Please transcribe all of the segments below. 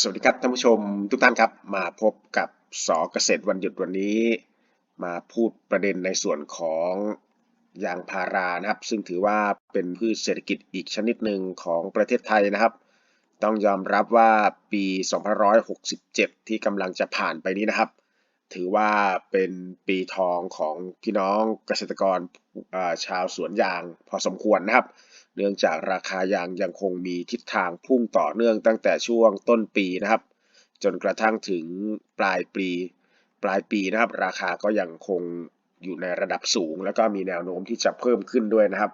สวัสดีครับท่านผู้ชมทุกท่านครับ มาพบกับสอเกษตรวันหยุดวันนี้ มาพูดประเด็นในส่วนของยางพารานะครับ ซึ่งถือว่าเป็นพืชเศรษฐกิจอีกชนิดหนึ่งของประเทศไทยนะครับ ต้องยอมรับว่าปี 2567 ที่กำลังจะผ่านไปนี้นะครับ ถือว่าเป็นปีทองของพี่น้องเกษตรกรชาวสวนยางพอสมควรนะครับ เนื่องจากราคายางยังคงมีทิศทางพุ่งต่อเนื่องตั้งแต่ช่วงต้นปีนะครับ จนกระทั่งถึงปลายปีปลายปีนะครับ ราคาก็ยังคงอยู่ในระดับสูง แล้วก็มีแนวโน้มที่จะเพิ่มขึ้นด้วยนะครับ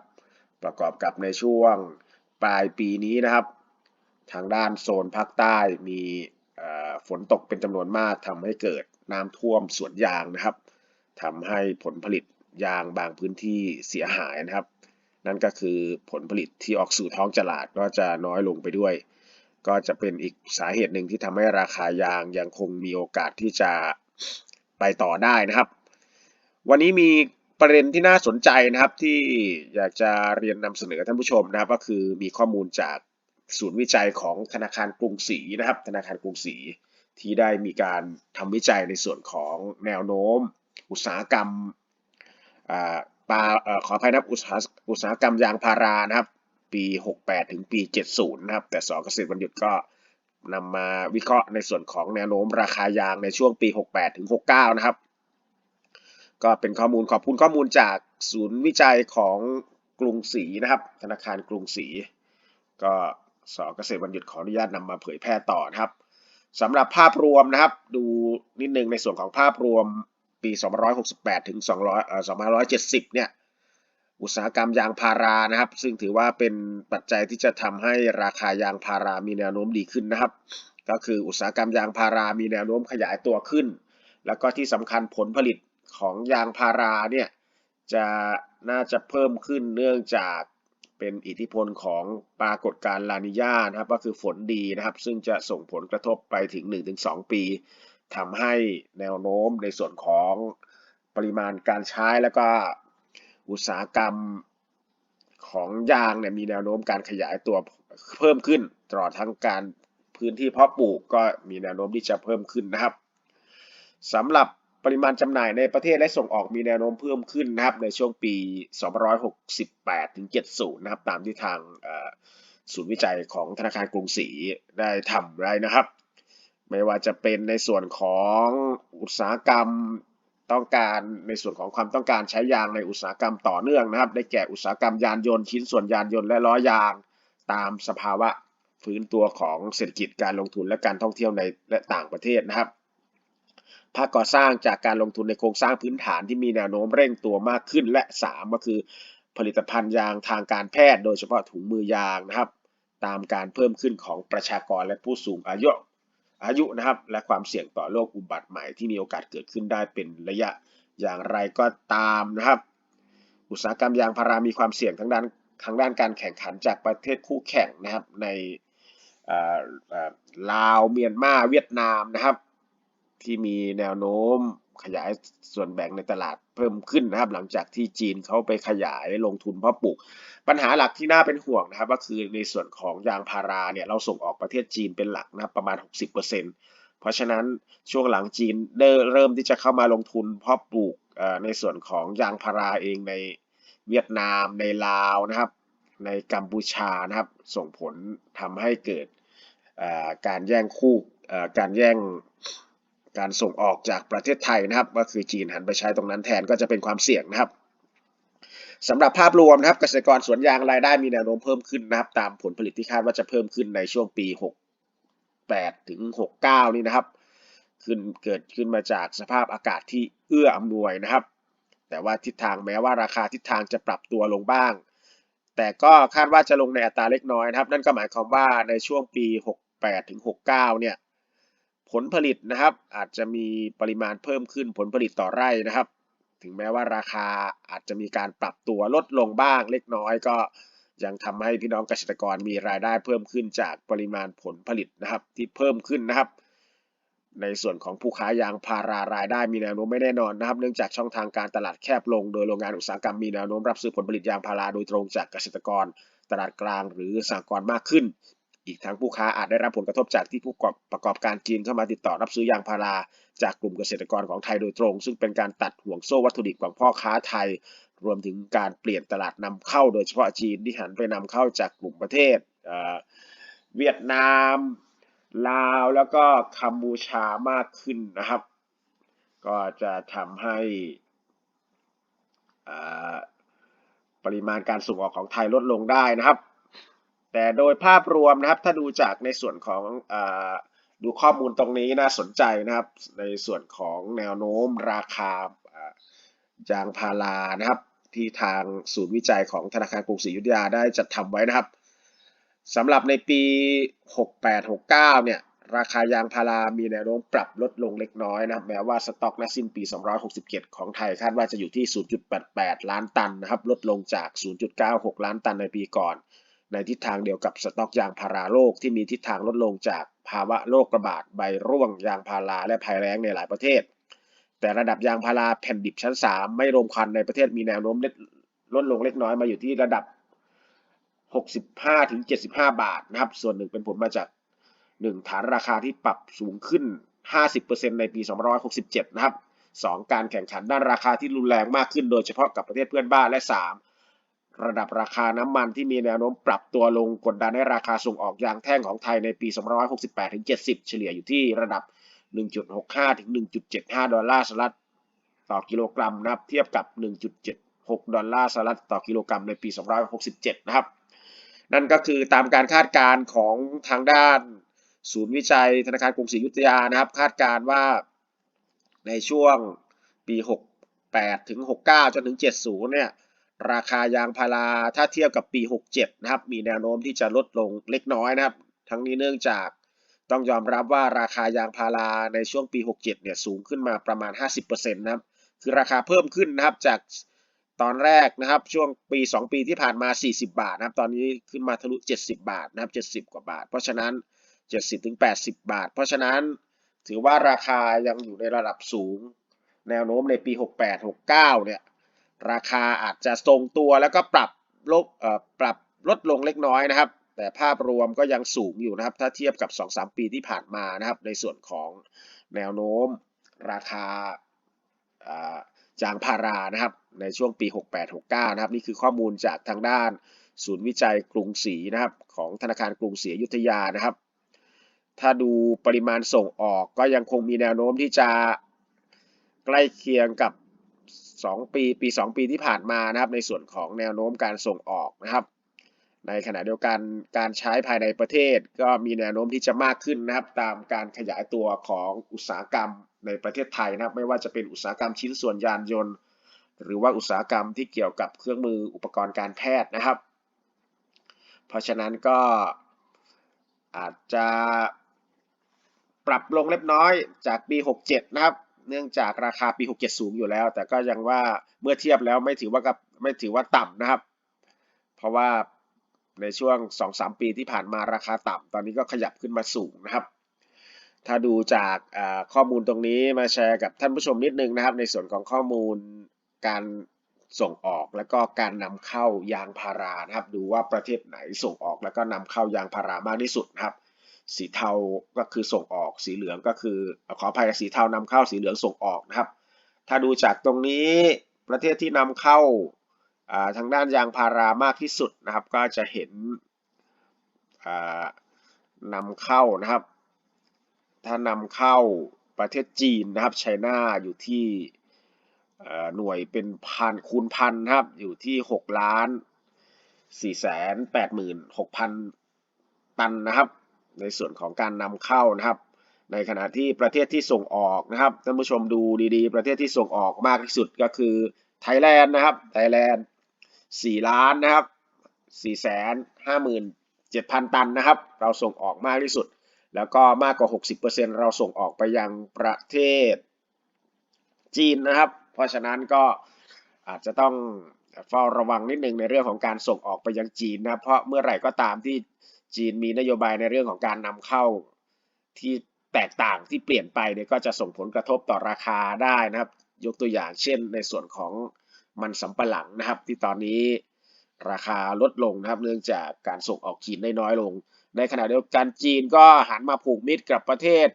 ประกอบกับในช่วงปลายปีนี้นะครับ ทางด้านโซนภาคใต้มีฝนตกเป็นจำนวนมากทำให้เกิด น้ำท่วมสวนยางนะครับทำให้ผลผลิตยางบางพื้นที่เสียหายนะครับ นั่นก็คือผลผลิตที่ออกสู่ท้องตลาดก็จะน้อยลงไปด้วย ก็จะเป็นอีกสาเหตุหนึ่งที่ทำให้ราคายางยังคงมีโอกาสที่จะไปต่อได้นะครับ วันนี้มีประเด็นที่น่าสนใจนะครับที่อยากจะเรียนนำเสนอท่านผู้ชมนะครับ ก็คือมีข้อมูลจากศูนย์วิจัยของธนาคารกรุงศรีนะครับ ธนาคารกรุงศรี ที่ได้มีการทำวิจัยในส่วนของแนวโน้ม อุตสาหกรรมอ่าอขออภัยนับอุตสาหอุตสาหกรรมยางพารานะครับ ปี 68 ถึงปี 70 นะครับ แต่สอเกษตรวันหยุก็นำมาวิเคราะห์ในส่วนของแนวโน้มราคายางในช่วงปี 68 ถึง 69 นะครับ ก็เป็นข้อมูลขอบคุณข้อมูลจากศูนย์วิจัยของกรุงศรีนะครับ ธนาคารกรุงศรีก็สอเกษตรวันหยุขออนุญาตนำมาเผยแพร่ต่อนะครับ สำหรับภาพรวมนะครับ ดูนิดนึงในส่วนของภาพรวมปี 268 ถึง 200เอ่อ2570 เนี่ย อุตสาหกรรมยางพารานะครับ ซึ่งถือว่าเป็นปัจจัยที่จะทำให้ราคายางพารามีแนวโน้มดีขึ้นนะครับ ก็คืออุตสาหกรรมยางพารามีแนวโน้มขยายตัวขึ้น แล้วก็ที่สำคัญผลผลิตของยางพาราเนี่ยจะน่าจะเพิ่มขึ้นเนื่องจาก เป็นอิทธิพลของปรากฏการณ์ลานิญานะครับก็คือฝนดีนะครับ ซึ่งจะส่งผลกระทบไปถึง 1-2 ปีทำให้แนวโน้มในส่วนของปริมาณการใช้แล้วก็อุตสาหกรรมของยางเนี่ยมีแนวโน้มการขยายตัวเพิ่มขึ้นตลอดทั้งการพื้นที่เพาะปลูกก็มีแนวโน้มที่จะเพิ่มขึ้นนะครับสำหรับ ปริมาณจำหน่ายในประเทศและส่งออกมีแนวโน้มเพิ่มขึ้นนะครับในช่วงปี 2568 ถึง 70 นะครับ ตามที่ทางศูนย์วิจัยของธนาคารกรุงศรีได้ทำไว้นะครับ ไม่ว่าจะเป็นในส่วนของอุตสาหกรรมต้องการในส่วนของความต้องการใช้ยางในอุตสาหกรรมต่อเนื่องนะครับ ได้แก่อุตสาหกรรมยานยนต์ชิ้นส่วนยานยนต์และล้อยางตามสภาวะฟื้นตัวของเศรษฐกิจการลงทุนและการท่องเที่ยวในและต่างประเทศนะครับ ภาคก่อสร้างจากการลงทุนในโครงสร้างพื้นฐานที่มีแนวโน้มเร่งตัวมากขึ้น และ 3 ก็คือ ผลิตภัณฑ์ยางทางการแพทย์ โดยเฉพาะถุงมือยางนะครับ ตามการเพิ่มขึ้นของประชากรและผู้สูงอายุอายุนะครับ และความเสี่ยงต่อโรคอุบัติใหม่ที่มีโอกาสเกิดขึ้นได้เป็นระยะอย่างไรก็ตามนะครับ อุตสาหกรรมยางพารามีความเสี่ยงทั้งด้านทางด้านการแข่งขันจากประเทศคู่แข่งนะครับในลาวเมียนมาเวียดนามนะครับ ที่มีแนวโน้มขยายส่วนแบ่งในตลาดเพิ่มขึ้นนะครับ หลังจากที่จีนเขาไปขยายลงทุนเพาะปลูก ปัญหาหลักที่น่าเป็นห่วงนะครับ ก็คือในส่วนของยางพาราเนี่ยเราส่งออกประเทศจีนเป็นหลักนะครับประมาณ 60%เพราะฉะนั้นช่วงหลังจีนได้เริ่มที่จะเข้ามาลงทุนเพาะปลูกในส่วนของยางพาราเองในเวียดนามในลาวนะครับ ในกัมพูชานะครับ ส่งผลทำให้เกิดการแย่งคู่การแย่ง การส่งออกจากประเทศไทยนะครับ ก็คือจีนหันไปใช้ตรงนั้นแทนก็จะเป็นความเสี่ยงนะครับสำหรับภาพรวมนะครับเกษตรกรสวนยางรายได้มีแนวโน้มเพิ่มขึ้นนะครับ ตามผลผลิตที่คาดว่าจะเพิ่มขึ้นในช่วงปี 68 ถึง 69 นี่นะครับ ขึ้นเกิดขึ้นมาจากสภาพอากาศที่เอื้ออำนวยนะครับ แต่ว่าทิศทางแม้ว่าราคาทิศทางจะปรับตัวลงบ้าง แต่ก็คาดว่าจะลงในอัตราเล็กน้อยนะครับ นั่นก็หมายความว่าในช่วงปี 68 ถึง 69 เนี่ย ผลผลิตนะครับ อาจจะมีปริมาณเพิ่มขึ้นผลผลิตต่อไร่นะครับ ถึงแม้ว่าราคาอาจจะมีการปรับตัวลดลงบ้างเล็กน้อยก็ยังทำให้พี่น้องเกษตรกรมีรายได้เพิ่มขึ้นจากปริมาณผลผลิตนะครับที่เพิ่มขึ้นนะครับ ในส่วนของผู้ค้ายางพารารายได้มีแนวโน้มไม่แน่นอนนะครับ เนื่องจากช่องทางการตลาดแคบลง โดยโรงงานอุตสาหกรรมมีแนวโน้มรับซื้อผลผลิตยางพาราโดยตรงจากเกษตรกร ตลาดกลางหรือสหกรณ์มากขึ้น อีกทั้งผู้ค้าอาจได้รับผลกระทบจากที่ผู้ประกอบการจีนเข้ามาติดต่อรับซื้อยางพาราจากกลุ่มเกษตรกรของไทยโดยตรง ซึ่งเป็นการตัดห่วงโซ่วัตถุดิบของพ่อค้าไทย รวมถึงการเปลี่ยนตลาดนำเข้าโดยเฉพาะจีนที่หันไปนำเข้าจากกลุ่มประเทศเวียดนาม ลาวแล้วก็กัมพูชามากขึ้นนะครับ ก็จะทำให้ปริมาณการส่งออกของไทยลดลงได้นะครับ แต่โดยภาพรวมนะครับ ถ้าดูจากในส่วนของอดูข้อมูลตรงนี้น่าสนใจนะครับ ในส่วนของแนวโน้มราคายางพารานะครับ ที่ทางศูนย์วิจัยของธนาคารกรุงศรีอยุธยาได้จัดทำไว้นะครับสำหรับในปี 68-69 เนี่ย ราคายางพารามีแนวโน้มปรับลดลงเล็กน้อยนะครับแม้ว่าสต็อกณสิ้นปี 267 ของไทยคาดว่าจะอยู่ที่ 0.88 ล้านตันนะครับ ลดลงจาก 0.96 ล้านตันในปีก่อน ในทิศทางเดียวกับสต็อกยางพาราโลกที่มีทิศทางลดลงจากภาวะโรคระบาดใบร่วงยางพาราและภัยแล้งในหลายประเทศ แต่ระดับยางพาราแผ่นดิบชั้น 3 ไม่รวมควันในประเทศมีแนวโน้มลดลงเล็กน้อยมาอยู่ที่ระดับ 65-75 บาทนะครับ ส่วนหนึ่งเป็นผลมาจากหนึ่งฐานราคาที่ปรับสูงขึ้น 50%ในปี 2567 นะครับ 2. การแข่งขันด้านราคาที่รุนแรงมากขึ้นโดยเฉพาะกับประเทศเพื่อนบ้านและ 3. ระดับราคาน้ำมันที่มีแนวโน้มปรับตัวลงกดดันให้ราคาส่งออกยางแท่งของไทยในปี 2568-70 เฉลี่ยอยู่ที่ระดับ 1.65-1.75 ดอลลาร์สหรัฐต่อกิโลกรัมนะครับเทียบกับ 1.76 ดอลลาร์สหรัฐต่อกิโลกรัมในปี 2567 นะครับ นั่นก็คือตามการคาดการณ์ของทางด้านศูนย์วิจัยธนาคารกรุงศรีอยุธยานะครับ คาดการณ์ว่าในช่วงปี 68 ถึง 69 จนถึง 70 เนี่ย ราคายางพาราถ้าเทียบกับปี 67 นะครับ มีแนวโน้มที่จะลดลงเล็กน้อยนะครับ ทั้งนี้เนื่องจากต้องยอมรับว่าราคายางพาราในช่วงปี 67 เนี่ยสูงขึ้นมาประมาณ 50%นะครับ คือราคาเพิ่มขึ้นนะครับจากตอนแรกนะครับช่วงปี 2 ปีที่ผ่านมา 40 บาทนะครับ ตอนนี้ขึ้นมาทะลุ 70 บาทนะครับ 70 กว่าบาท เพราะฉะนั้น 70-80 บาท เพราะฉะนั้นถือว่าราคายังอยู่ในระดับสูง แนวโน้มในปี 68-69 เนี่ย ราคาอาจจะทรงตัวแล้วก็ปรับลดปรับลดลงเล็กน้อยนะครับ แต่ภาพรวมก็ยังสูงอยู่นะครับ ถ้าเทียบกับ 2-3 ปีที่ผ่านมานะครับ ในส่วนของแนวโน้มราคาจางพารานะครับ ในช่วงปี 68-69 นะครับ นี่คือข้อมูลจากทางด้านศูนย์วิจัยกรุงศรีนะครับ ของธนาคารกรุงศรีอยุธยานะครับ ถ้าดูปริมาณส่งออกก็ยังคงมีแนวโน้มที่จะใกล้เคียงกับ 2 ปีปี 2 ปีที่ผ่านมานะครับ ในส่วนของแนวโน้มการส่งออกนะครับ ในขณะเดียวกันการใช้ภายในประเทศก็มีแนวโน้มที่จะมากขึ้นนะครับ ตามการขยายตัวของอุตสาหกรรมในประเทศไทยนะครับ ไม่ว่าจะเป็นอุตสาหกรรมชิ้นส่วนยานยนต์ หรือว่าอุตสาหกรรมที่เกี่ยวกับเครื่องมืออุปกรณ์การแพทย์นะครับ เพราะฉะนั้นก็อาจจะปรับลงเล็กน้อยจากปี 67 นะครับ เนื่องจากราคาปี 67 สูงอยู่แล้ว แต่ก็ยังว่าเมื่อเทียบแล้วไม่ถือว่ากับไม่ถือว่าต่ำนะครับ เพราะว่าในช่วง 2-3 ปีที่ผ่านมาราคาต่ำตอนนี้ก็ขยับขึ้นมาสูงนะครับ ถ้าดูจากข้อมูลตรงนี้มาแชร์กับท่านผู้ชมนิดนึงนะครับ ในส่วนของข้อมูลการส่งออกแล้วก็การนำเข้ายางพารานะครับ ดูว่าประเทศไหนส่งออกแล้วก็นำเข้ายางพารามากที่สุดนะครับ สีเทาก็คือส่งออกสีเหลืองก็คือขออภัยสีเทานำเข้าสีเหลืองส่งออกนะครับ ถ้าดูจากตรงนี้ประเทศที่นำเข้าทางด้านยางพารามากที่สุดนะครับ ก็จะเห็นนำเข้านะครับ ถ้านำเข้าประเทศจีนนะครับไชน่าอยู่ที่หน่วยเป็นพันคูณพันครับ อยู่ที่ 6 ล้าน4แสน8หมื่น6พันตันนะครับ ในส่วนของการนำเข้านะครับ ในขณะที่ประเทศที่ส่งออกนะครับท่านผู้ชมดูดีๆ ประเทศที่ส่งออกมากที่สุดก็คือไทยแลนด์นะครับไทยแลนด์4ล้านนะครับ4แสน5หมื่น7,000 ตันนะครับ เราส่งออกมากที่สุด แล้วก็มากกว่า 60%เราส่งออกไปยังประเทศจีนนะครับ เพราะฉะนั้นก็อาจจะต้องเฝ้าระวังนิดนึงในเรื่องของการส่งออกไปยังจีนนะ เพราะเมื่อไหร่ก็ตามที่ จีนมีนโยบายในเรื่องของการนำเข้าที่แตกต่างที่เปลี่ยนไปเนี่ยก็จะส่งผลกระทบต่อราคาได้นะครับ ยกตัวอย่างเช่นในส่วนของมันสำปะหลังนะครับ ที่ตอนนี้ราคาลดลงนะครับ เนื่องจากการส่งออกจีนได้น้อยลง ในขณะเดียวกันจีนก็หันมาผูกมิตรกับประเทศ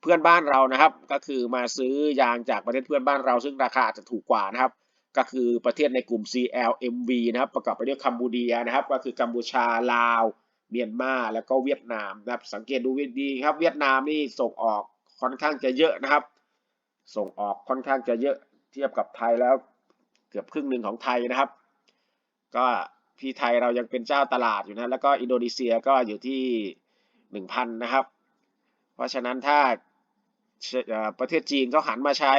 เพื่อนบ้านเรานะครับ ก็คือมาซื้อยางจากประเทศเพื่อนบ้านเรา ซึ่งราคาอาจจะถูกกว่านะครับ ก็คือประเทศในกลุ่ม CLMV นะครับ ประกอบไปด้วยคัมพูเดียนะครับ ก็คือกัมพูชาลาว เมียนมาแล้วก็เวียดนามนะครับ สังเกตดูดีครับ เวียดนามนี่ส่งออกค่อนข้างจะเยอะนะครับ ส่งออกค่อนข้างจะเยอะเทียบกับไทยแล้วเกือบครึ่งหนึ่งของไทยนะครับ ก็ที่ไทยเรายังเป็นเจ้าตลาดอยู่นะแล้วก็อินโดนีเซียก็อยู่ที่หนึ่งพันนะครับ เพราะฉะนั้นถ้าประเทศจีนเขาหันมาใช้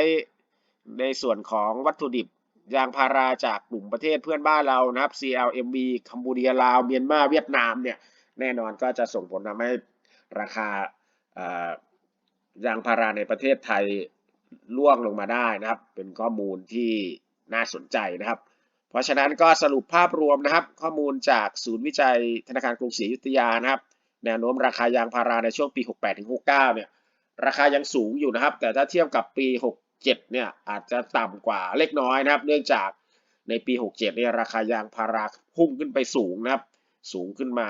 ในส่วนของวัตถุดิบ ยางพาราจากกลุ่มประเทศเพื่อนบ้านเรานะครับ CLMV คัมพูเดียลาวเมียนมาเวียดนามเนี่ยแน่นอนก็จะส่งผลทำให้ราคายางพาราในประเทศไทยล่วงลงมาได้นะครับ เป็นข้อมูลที่น่าสนใจนะครับ เพราะฉะนั้นก็สรุปภาพรวมนะครับ ข้อมูลจากศูนย์วิจัยธนาคารกรุงศรีอยุธยานะครับ แนวโน้มราคายางพาราในช่วงปี 68-69 เนี่ยราคายังสูงอยู่นะครับ แต่ถ้าเทียบกับปี 6 67 เนี่ยอาจจะต่ำกว่าเล็กน้อยนะครับ เนื่องจากในปี 67 เนี่ยราคายางพาราพุ่งขึ้นไปสูงนะครับ สูงขึ้นมา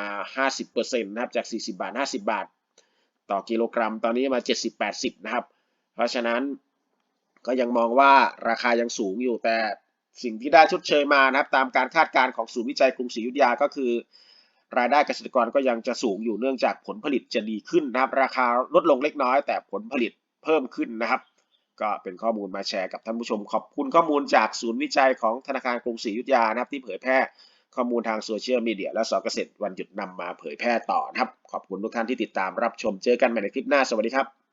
50%นะครับจาก 40 บาท 50 บาท ต่อกิโลกรัม ตอนนี้มา 70-80 นะครับ เพราะฉะนั้นก็ยังมองว่าราคายังสูงอยู่แต่สิ่งที่ได้ชดเชยมานะครับ ตามการคาดการณ์ของศูนย์วิจัยกรุงศรีอยุธยาก็คือ รายได้เกษตรกรก็ยังจะสูงอยู่เนื่องจากผลผลิตจะดีขึ้นนะครับ ราคาลดลงเล็กน้อย แต่ผลผลิตเพิ่มขึ้นนะครับ ก็เป็นข้อมูลมาแชร์กับท่านผู้ชม ขอบคุณข้อมูลจากศูนย์วิจัยของธนาคารกรุงศรีอยุธยานะครับ ที่เผยแพร่ข้อมูลทางโซเชียลมีเดียและสอเกษตรวันหยุดนำมาเผยแพร่ต่อนะครับ ขอบคุณทุกท่านที่ติดตามรับชมเจอกันใหม่ในคลิปหน้าสวัสดีครับ